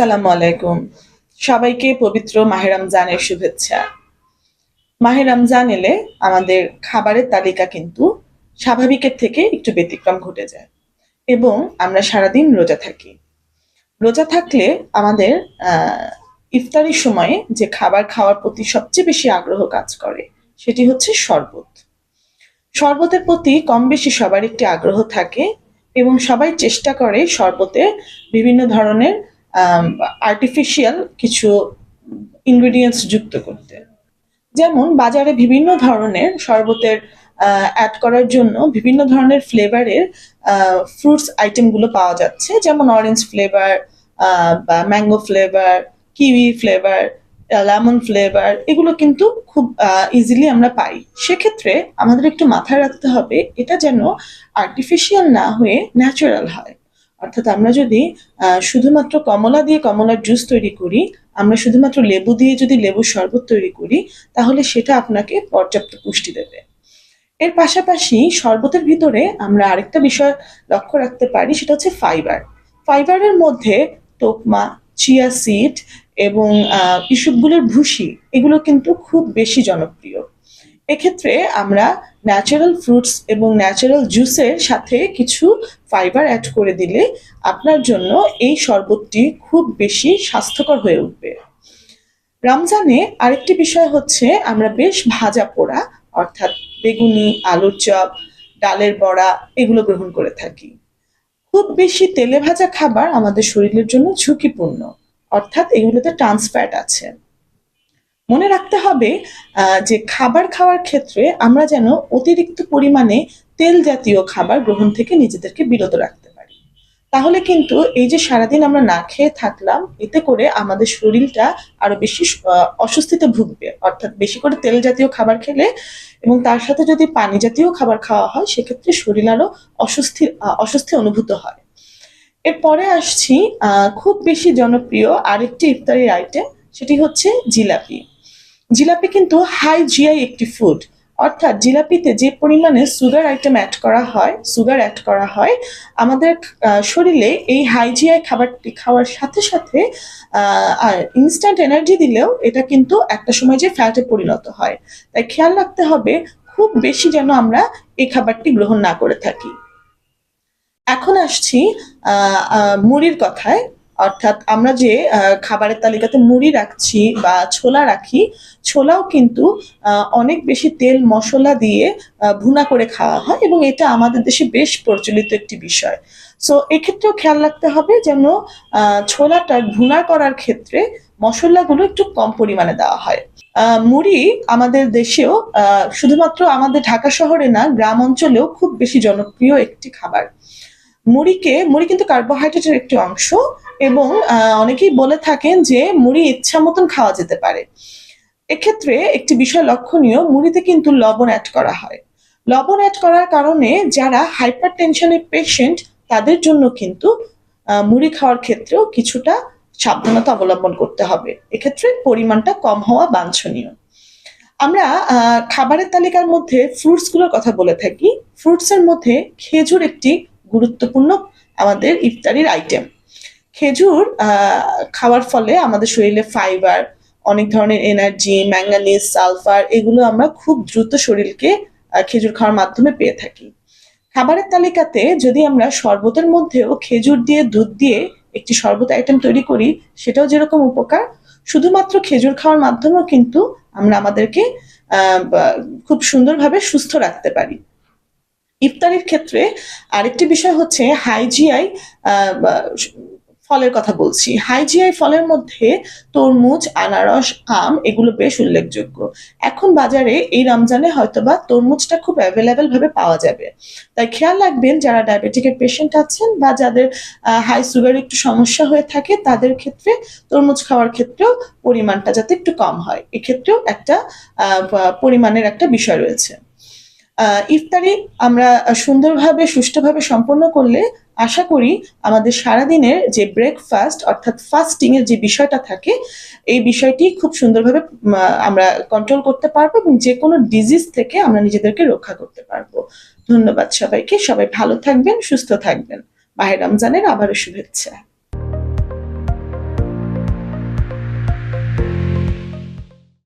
আসসালামু আলাইকুম। সবাইকে পবিত্র মাহে রমজানের শুভেচ্ছা। মাহে রমজান এলে আমাদের খাবারের তালিকা কিন্তু স্বাভাবিকের থেকে একটু ব্যতিক্রম ঘটে যায় এবং আমরা সারাদিন রোজা থাকি। রোজা থাকলে আমাদের ইফতারির সময়ে যে খাবার খাওয়ার প্রতি সবচেয়ে বেশি আগ্রহ কাজ করে সেটি হচ্ছে শরবত। শরবতের প্রতি কম বেশি সবার একটি আগ্রহ থাকে এবং সবাই চেষ্টা করে শরবতে বিভিন্ন ধরনের আর্টিফিশিয়াল কিছু ইনগ্রিডিয়েন্টস যুক্ত করতে। যেমন বাজারে বিভিন্ন ধরনের শরবতের অ্যাড করার জন্য বিভিন্ন ধরনের ফ্লেভারের ফ্রুটস আইটেমগুলো পাওয়া যাচ্ছে। যেমন অরেঞ্জ ফ্লেভার বা mango flavour kiwi flavour lemon flavour এগুলো কিন্তু খুব ইজিলি আমরা পাই। সেক্ষেত্রে আমাদের একটু মাথায় রাখতে হবে, এটা যেন আর্টিফিশিয়াল না হয়ে ন্যাচারাল হয়। অর্থাৎ আমরা যদি শুধুমাত্র কমলা দিয়ে কমলার জুস তৈরি করি, আমরা শুধুমাত্র লেবু দিয়ে যদি লেবুর শরবত তৈরি করি, তাহলে সেটা আপনাকে পর্যাপ্ত পুষ্টি দেবে। এর পাশাপাশি শরবতের ভিতরে আমরা আরেকটা বিষয় লক্ষ্য রাখতে পারি, সেটা হচ্ছে ফাইবার। ফাইবারের মধ্যে তোকমা, চিয়া সিড এবং ইসবগুলোর ভুসি, এগুলো কিন্তু খুব বেশি জনপ্রিয়। এক্ষেত্রে আমরা ন্যাচারাল ফ্রুটস এবং ন্যাচারাল জুসের সাথে কিছু ফাইবার অ্যাড করে দিলে আপনার জন্য এই শরবতটি খুব বেশি স্বাস্থ্যকর হয়ে উঠবে। রমজানে আরেকটি বিষয় হচ্ছে আমরা বেশ ভাজা পোড়া, অর্থাৎ বেগুনি, আলুর চপ, ডালের বড়া এগুলো গ্রহণ করে থাকি। খুব বেশি তেলে ভাজা খাবার আমাদের শরীরের জন্য ঝুঁকিপূর্ণ, অর্থাৎ এগুলোতে ট্রান্সফ্যাট আছে। মনে রাখতে হবে যে খাবার খাওয়ার ক্ষেত্রে আমরা যেন অতিরিক্ত পরিমাণে তেল জাতীয় খাবার গ্রহণ থেকে নিজেদেরকে বিরত রাখতে পারি। তাহলে কিন্তু এই যে সারাদিন আমরা না খেয়ে থাকলাম, এতে করে আমাদের শরীরটা আরও বেশি অস্বস্তিতে ভুগবে। অর্থাৎ বেশি করে তেল জাতীয় খাবার খেলে এবং তার সাথে যদি পানি জাতীয় খাবার খাওয়া হয়, সেক্ষেত্রে শরীর আরও অস্বস্তি অস্বস্তি অনুভূত হয়। এরপরে আসছি খুব বেশি জনপ্রিয় আরেকটি ইফতারির আইটেম সেটি হচ্ছে জিলাপি। জিলাপি কিন্তু হাই জিআই একটি ফুড অর্থাৎ জিলাপিতে যে পরিমাণে সুগার আইটেম অ্যাড করা হয় সুগার অ্যাড করা হয়, আমাদের শরীরে এই হাই জিআই খাবারটি খাওয়ার সাথে সাথে আর ইনস্ট্যান্ট এনার্জি দিলেও এটা কিন্তু একটা সময় যে ফ্যাটে পরিণত হয়। তাই খেয়াল রাখতে হবে, খুব বেশি যেন আমরা এই খাবারটি গ্রহণ না করে থাকি। এখন আসছি মুড়ির কথায়। অর্থাৎ আমরা যে খাবারের তালিকাতে মুড়ি রাখছি বা ছোলা রাখি, ছোলাও কিন্তু অনেক বেশি তেল, মশলা দিয়ে ভুনা করে খাওয়া হয় এবং এটা আমাদের দেশে বেশ প্রচলিত একটি বিষয়। সো এক্ষেত্রেও খেয়াল রাখতে হবে যেন ছোলাটা ভুনা করার ক্ষেত্রে মশলাগুলো একটু কম পরিমাণে দেওয়া হয়। মুড়ি আমাদের দেশেও শুধুমাত্র আমাদের ঢাকা শহরে না, গ্রাম অঞ্চলেও খুব বেশি জনপ্রিয় একটি খাবার। মুড়িকে, মুড়ি কিন্তু কার্বোহাইড্রেটের একটি অংশ এবং অনেকেই বলে থাকেন যে মুড়ি ইচ্ছা মতন খাওয়া যেতে পারে। এক্ষেত্রে একটি বিষয় লক্ষণীয়, মুড়িতে কিন্তু লবণ অ্যাড করা হয়। লবণ অ্যাড করার কারণে যারা হাইপার টেনশনের পেশেন্ট তাদের জন্য কিন্তু মুড়ি খাওয়ার ক্ষেত্রেও কিছুটা সাবধানতা অবলম্বন করতে হবে। এক্ষেত্রে পরিমাণটা কম হওয়া বাঞ্ছনীয়। আমরা খাবারের তালিকার মধ্যে ফ্রুটসগুলোর কথা বলে থাকি। ফ্রুটসের মধ্যে খেজুর একটি গুরুত্বপূর্ণ আমাদের ইফতারির আইটেম খেজুর খাওয়ার ফলে আমাদের শরীরে ফাইবার অনেক ধরনের এনার্জি ম্যাঙ্গানিজ সালফার এগুলো আমরা খুব দ্রুত শরীরকে খেজুর খাওয়ার মাধ্যমে পেয়ে থাকি। খাবারের তালিকাতে যদি আমরা শরবতের মধ্যেও খেজুর দিয়ে, দুধ দিয়ে একটি শরবত আইটেম তৈরি করি, সেটাও যেরকম উপকার। শুধুমাত্র খেজুর খাওয়ার মাধ্যমেও কিন্তু আমরা আমাদেরকে খুব সুন্দরভাবে সুস্থ রাখতে পারি। ইফতারির ক্ষেত্রে আরেকটি বিষয় হচ্ছে হাইজিআই ফলের কথা বলছি। হাইজিআই ফলের মধ্যে তরমুজ, আনারস, আম এগুলো বেশ উল্লেখযোগ্য। এখন বাজারে এই রমজানে হয়তোবা তরমুজটা খুব অ্যাভেলেবেল ভাবে পাওয়া যাবে। তাই খেয়াল রাখবেন, যারা ডায়াবেটিকের পেশেন্ট আছেন বা যাদের হাই সুগার একটু সমস্যা হয়ে থাকে, তাদের ক্ষেত্রে তরমুজ খাওয়ার ক্ষেত্রেও পরিমাণটা যাতে একটু কম হয়। এক্ষেত্রেও একটা পরিমাণের একটা বিষয় রয়েছে। ইফতারি আমরা সুন্দরভাবে, সুষ্ঠুভাবে সম্পন্ন করলে আশা করি আমাদের সারাদিনের যে ব্রেকফাস্ট অর্থাৎ ফাস্টিং এর যে বিষয়টা থাকে, এই বিষয়টি খুব সুন্দরভাবে আমরা কন্ট্রোল করতে পারব এবং যে কোনো ডিজিজ থেকে আমরা নিজেদেরকে রক্ষা করতে পারব। ধন্যবাদ সবাইকে। সবাই ভালো থাকবেন, সুস্থ থাকবেন। বাহের রমজানের আবারও শুভেচ্ছা।